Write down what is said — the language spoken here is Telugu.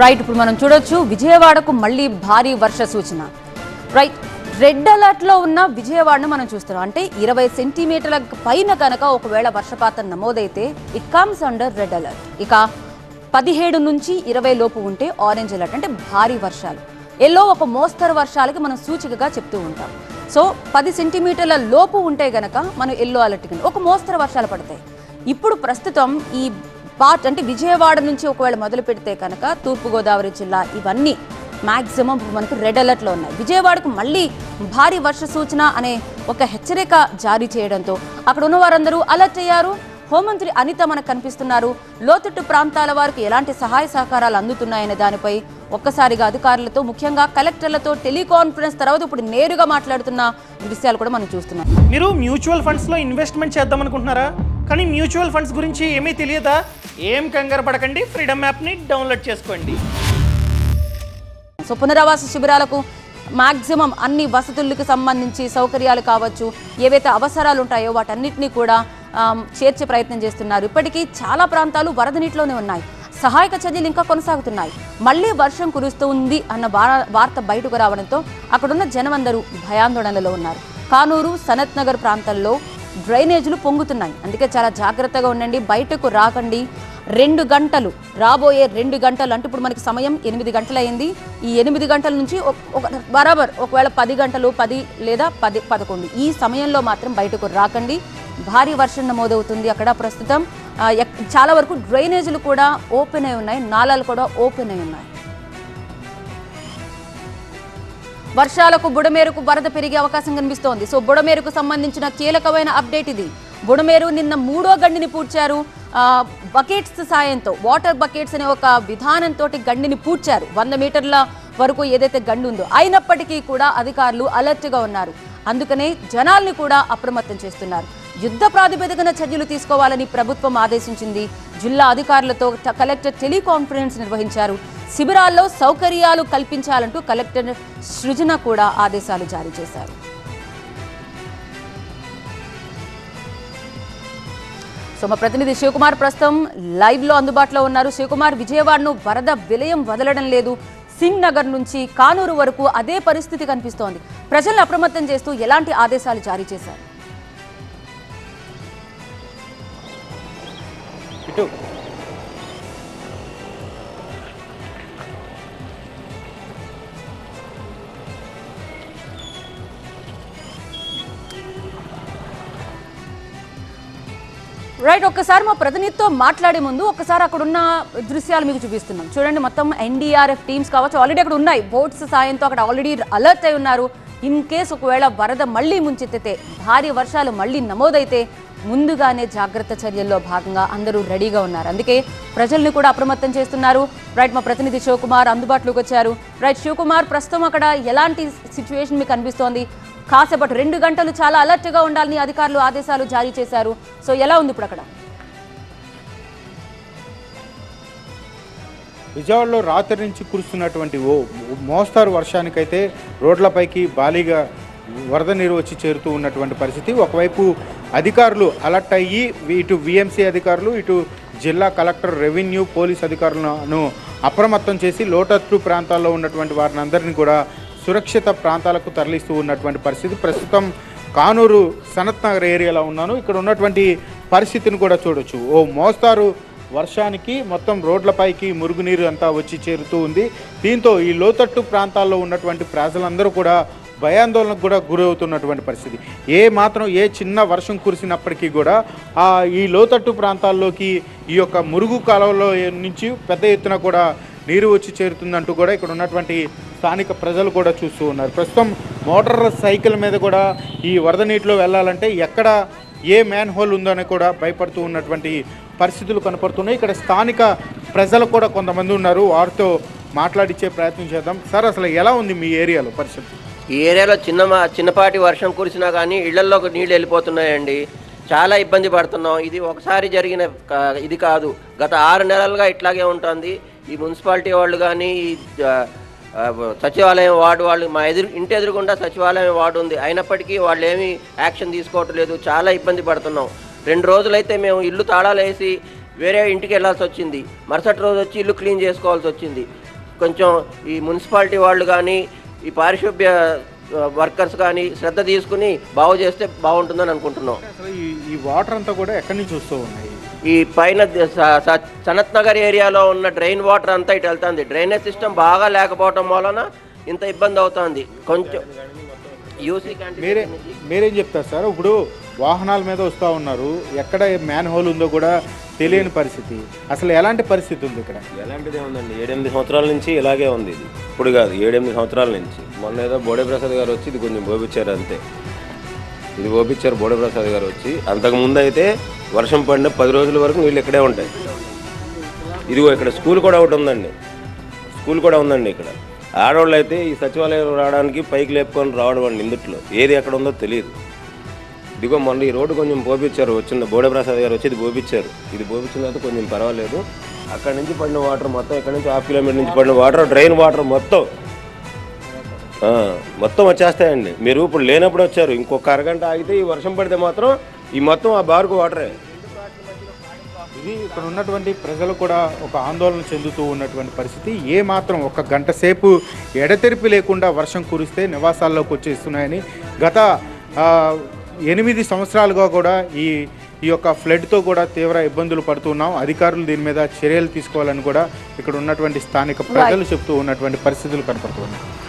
రైట్ ఇప్పుడు మనం చూడొచ్చు. విజయవాడకు మళ్ళీ భారీ వర్ష సూచన. రైట్ రెడ్ అలర్ట్లో ఉన్న విజయవాడను మనం చూస్తున్నాం. అంటే ఇరవై సెంటీమీటర్ల పైన కనుక ఒకవేళ వర్షపాతం నమోదైతే it comes under red alert ఇక పదిహేడు నుంచి ఇరవై లోపు ఉంటే ఆరెంజ్ అలర్ట్ అంటే భారీ వర్షాలు. ఎల్లో ఒక మోస్తరు వర్షాలకి మనం సూచికగా చెప్తూ ఉంటాం. సో పది సెంటీమీటర్ల లోపు ఉంటే గనక మనం ఎల్లో అలర్ట్ ఒక మోస్తరు వర్షాలు పడతాయి. ఇప్పుడు ప్రస్తుతం ఈ పార్ట్ అంటే విజయవాడ నుంచి ఒకవేళ మొదలు పెడితే కనుక తూర్పుగోదావరి జిల్లా ఇవన్నీ మ్యాక్సిమం మనకు రెడ్ అలర్ట్లో ఉన్నాయి. విజయవాడకు మళ్ళీ భారీ వర్ష సూచన అనే ఒక హెచ్చరిక జారీ చేయడంతో అక్కడ ఉన్న వారందరూ అలర్ట్ అయ్యారు. హోంమంత్రి అనిత మనకు కనిపిస్తున్నారు. లోతట్టు ప్రాంతాల వారికి ఎలాంటి సహాయ సహకారాలు అందుతున్నాయనే దానిపై ఒక్కసారిగా అధికారులతో ముఖ్యంగా కలెక్టర్లతో టెలికాన్ఫరెన్స్ తర్వాత ఇప్పుడు నేరుగా మాట్లాడుతున్న దృశ్యాలు కూడా మనం చూస్తున్నాం. మీరు మ్యూచువల్ ఫండ్స్లో ఇన్వెస్ట్మెంట్ చేద్దాం అనుకుంటున్నారా కానీ మ్యూచువల్ ఫండ్స్ గురించి ఏమీ తెలియదా? ఏం కంగారు పడకండి ఫ్రీడమ్ యాప్ని డౌన్లోడ్ చేసుకోండి. సో పునరావాస శిబిరాలకు మాక్సిమం అన్ని వసతులకు సంబంధించి సౌకర్యాలు కావచ్చు ఏవైతే అవసరాలు ఉంటాయో వాటన్నిటినీ కూడా చేర్చే ప్రయత్నం చేస్తున్నారు. ఇప్పటికీ చాలా ప్రాంతాలు వరద నీటిలోనే ఉన్నాయి. సహాయక చర్యలు ఇంకా కొనసాగుతున్నాయి. మళ్ళీ వర్షం కురుస్తుంది అన్న వార్త బయటకు రావడంతో అక్కడున్న జనమందరూ భయాందోళనలో ఉన్నారు. కానూరు సనత్ నగర్ ప్రాంతాల్లో డ్రైనేజీలు పొంగుతున్నాయి. అందుకే చాలా జాగ్రత్తగా ఉండండి. బయటకు రాకండి. రెండు గంటలు రాబోయే రెండు గంటలు అంటే ఇప్పుడు మనకి సమయం ఎనిమిది గంటలైంది. ఈ ఎనిమిది గంటల నుంచి ఒక- బరాబర్ ఒకవేళ పది గంటలు పది లేదా పది పదకొండు. ఈ సమయంలో మాత్రం బయటకు రాకండి. భారీ వర్షం నమోదవుతుంది అక్కడ ప్రస్తుతం. ఎక్- చాలా వరకు డ్రైనేజీలు కూడా ఓపెన్ అయి ఉన్నాయి. నాలాలు కూడా ఓపెన్ అయి ఉన్నాయి. వర్షాలకు బుడమేరుకు వరద పెరిగే అవకాశం కనిపిస్తోంది. సో బుడమేరుకు సంబంధించిన కీలకమైన అప్డేట్ ఇది. బుడమేరు నిన్న మూడో గండిని పూడ్చారు. బకెట్స్ సాయంతో వాటర్ బకెట్స్ అనే ఒక విధానంతో గండిని పూడ్చారు. వంద మీటర్ల వరకు ఏదైతే గండి ఉందో అయినప్పటికీ కూడా అధికారులు అలర్ట్గా ఉన్నారు. అందుకనే జనాల్ని కూడా అప్రమత్తం చేస్తున్నారు. యుద్ధ ప్రాతిపదికన చర్యలు తీసుకోవాలని ప్రభుత్వం ఆదేశించింది. జిల్లా అధికారులతో కలెక్టర్ టెలికాన్ఫరెన్స్ నిర్వహించారు. శిబిరాల్లో సౌకర్యాలు కల్పించాలంటూ కలెక్టర్ సృజన కూడా ఆదేశాలు జారీ చేశారు. సో మా ప్రతినిధి శివకుమార్ ప్రస్తుతం లైవ్లో అందుబాటులో ఉన్నారు. శివకుమార్ విజయవాడను వరద విలయం వదలడం లేదు. సింగ్ నగర్ నుంచి కానూరు వరకు అదే పరిస్థితి కనిపిస్తోంది. ప్రజలను అప్రమత్తం చేస్తూ ఎలాంటి ఆదేశాలు జారీ చేశారు? రైట్ ఒక్కసారి మా ప్రతినిధితో మాట్లాడే ముందు ఒకసారి అక్కడ ఉన్న దృశ్యాలు మీకు చూపిస్తున్నాం. చూడండి మొత్తం ఎన్డీఆర్ఎఫ్ టీమ్స్ కావచ్చు ఆల్రెడీ అక్కడ ఉన్నాయి. బోట్స్ సాయంతో అక్కడ ఆల్రెడీ అలర్ట్ అయి ఉన్నారు. ఇన్ కేస్ ఒకవేళ వరద మళ్ళీ ముంచెత్తితే భారీ వర్షాలు మళ్ళీ నమోదైతే ముందుగానే జాగ్రత్త చర్యల్లో భాగంగా అందరూ రెడీగా ఉన్నారు. అందుకే ప్రజల్ని కూడా అప్రమత్తం చేస్తున్నారు. రైట్ మా ప్రతినిధి శివకుమార్ అందుబాటులోకి వచ్చారు. రైట్ శివకుమార్ ప్రస్తుతం అక్కడ ఎలాంటి సిచ్యువేషన్ మీకు అనిపిస్తోంది? కాసేపటి రెండు గంటలు చాలా అలర్ట్గా ఉండాలని అధికారులు ఆదేశాలు జారీ చేశారు. సో ఎలా ఉంది ఇప్పుడు అక్కడ? విజయవాడలో రాత్రి నుంచి కురుస్తున్నటువంటి ఓ మోస్తారు వర్షానికైతే రోడ్లపైకి భారీగా వరద నీరు వచ్చి చేరుతూ ఉన్నటువంటి పరిస్థితి. ఒకవైపు అధికారులు అలర్ట్ అయ్యి ఇటు విఎంసీ అధికారులు ఇటు జిల్లా కలెక్టర్ రెవెన్యూ పోలీస్ అధికారులను అప్రమత్తం చేసి లోటత్తు ప్రాంతాల్లో ఉన్నటువంటి వారిని అందరినీ కూడా సురక్షిత ప్రాంతాలకు తరలిస్తూ ఉన్నటువంటి పరిస్థితి. ప్రస్తుతం కానూరు సనత్ నగర్ ఏరియాలో ఉన్నాను. ఇక్కడ ఉన్నటువంటి పరిస్థితిని కూడా చూడొచ్చు. ఓ మోస్తారు వర్షానికి మొత్తం రోడ్లపైకి మురుగునీరు అంతా వచ్చి చేరుతూ ఉంది. దీంతో ఈ లోతట్టు ప్రాంతాల్లో ఉన్నటువంటి ప్రజలందరూ కూడా భయాందోళనకు కూడా గురవుతున్నటువంటి పరిస్థితి. ఏ మాత్రం ఏ చిన్న వర్షం కురిసినప్పటికీ కూడా ఆ ఈ లోతట్టు ప్రాంతాల్లోకి ఈ యొక్క మురుగు కాలువలో నుంచి పెద్ద ఎత్తున కూడా నీరు వచ్చి చేరుతుందంటూ కూడా ఇక్కడ ఉన్నటువంటి స్థానిక ప్రజలు కూడా చూస్తూ ఉన్నారు. ప్రస్తుతం మోటార్ సైకిల్ మీద కూడా ఈ వరద నీటిలో వెళ్ళాలంటే ఎక్కడ ఏ మ్యాన్ హోల్ ఉందని కూడా భయపడుతూ ఉన్నటువంటి పరిస్థితులు కనపడుతున్నాయి. ఇక్కడ స్థానిక ప్రజలు కూడా కొంతమంది ఉన్నారు. వారితో మాట్లాడించే ప్రయత్నం చేద్దాం. సార్ అసలు ఎలా ఉంది మీ ఏరియాలో పరిస్థితి? ఈ ఏరియాలో చిన్న మా- చిన్నపాటి వర్షం కురిసినా కానీ ఇళ్ళల్లోకి నీళ్ళు వెళ్ళిపోతున్నాయండి. చాలా ఇబ్బంది పడుతున్నాం. ఇది ఒకసారి జరిగిన ఇది కాదు. గత ఆరు నెలలుగా ఇట్లాగే ఉంటుంది. ఈ మున్సిపాలిటీ వాళ్ళు కానీ ఈ సచివాలయం వార్డు వాళ్ళు మా ఎదురు ఇంటి ఎదురుగుండా సచివాలయం వార్డు ఉంది. అయినప్పటికీ వాళ్ళు ఏమీ యాక్షన్ తీసుకోవటం లేదు. చాలా ఇబ్బంది పడుతున్నాం. రెండు రోజులైతే మేము ఇల్లు తాళాలు వేసి వేరే ఇంటికి వెళ్ళాల్సి వచ్చింది. మరుసటి రోజు వచ్చి ఇల్లు క్లీన్ చేసుకోవాల్సి వచ్చింది. కొంచెం ఈ మున్సిపాలిటీ వాళ్ళు కానీ ఈ పారిశుభ్య వర్కర్స్ కానీ శ్రద్ధ తీసుకుని బాగు చేస్తే బాగుంటుందని అనుకుంటున్నాం. అసలు ఈ ఈ వాటర్ అంతా కూడా ఎక్కడి నుంచి వస్తూ ఉన్నాయి? ఈ పైన సనత్ నగర్ ఏరియాలో ఉన్న డ్రైన్ వాటర్ అంతా ఇటు వెళ్తుంది. డ్రైనేజ్ సిస్టమ్ బాగా లేకపోవటం వలన ఇంత ఇబ్బంది అవుతుంది. కొంచెం యూసీ మీరే మీరేం చెప్తారు సార్? ఇప్పుడు వాహనాల మీద వస్తూ ఉన్నారు. ఎక్కడ మ్యాన్ హోల్ ఉందో కూడా తెలియని పరిస్థితి. అసలు ఎలాంటి పరిస్థితి ఉంది ఇక్కడ? ఎలాంటిదే ఉందండి? ఏడెనిమిది సంవత్సరాల నుంచి ఇలాగే ఉంది ఇది. ఇప్పుడు కాదు ఏడెనిమిది సంవత్సరాల నుంచి. మొన్న ఏదో బోడే ప్రసాద్ గారు వచ్చి ఇది కొంచెం పోపించారు అంతే. ఇది పోపించారు బోడే ప్రసాద్ గారు వచ్చి. అంతకుముందు అయితే వర్షం పడిన పది రోజుల వరకు నీళ్ళు ఇక్కడే ఉంటాయి. ఇదిగో ఇక్కడ స్కూల్ కూడా ఒకటి ఉందండి. స్కూల్ కూడా ఉందండి ఇక్కడ. ఆడవాళ్ళు అయితే ఈ సచివాలయం రావడానికి పైకి లేపుకొని రావడం అండి ఇందుట్లో ఏది ఎక్కడ ఉందో తెలియదు. ఇదిగో మొన్న ఈ రోడ్డు కొంచెం పోపించారు వచ్చింది బోడప్రసాద్ గారు వచ్చి ఇది పోపించారు ఇది పోపించిన తర్వాత కొంచెం పర్వాలేదు. అక్కడ నుంచి పడిన వాటర్ మొత్తం ఇక్కడ నుంచి హాఫ్ కిలోమీటర్ నుంచి పడిన వాటర్ డ్రైన్ వాటర్ మొత్తం మొత్తం వచ్చేస్తాయండి. మీరు ఇప్పుడు లేనప్పుడు వచ్చారు. ఇంకొక అరగంట ఆగితే ఈ వర్షం పడితే మాత్రం ఈ మొత్తం ఆ బారుకు వాటరే. ఇది ఇక్కడ ఉన్నటువంటి ప్రజలు కూడా ఒక ఆందోళన చెందుతూ ఉన్నటువంటి పరిస్థితి. ఏ మాత్రం ఒక గంట సేపు ఎడతెరిపి లేకుండా వర్షం కురిస్తే నివాసాల్లోకి వచ్చేస్తున్నాయని గత ఎనిమిది సంవత్సరాలుగా కూడా ఈ ఈ యొక్క ఫ్లడ్తో కూడా తీవ్ర ఇబ్బందులు పడుతున్నాం అధికారులు దీని మీద చర్యలు తీసుకోవాలని కూడా ఇక్కడ ఉన్నటువంటి స్థానిక ప్రజలు చెప్తూ ఉన్నటువంటి పరిస్థితులు కనపడుతున్నాయి.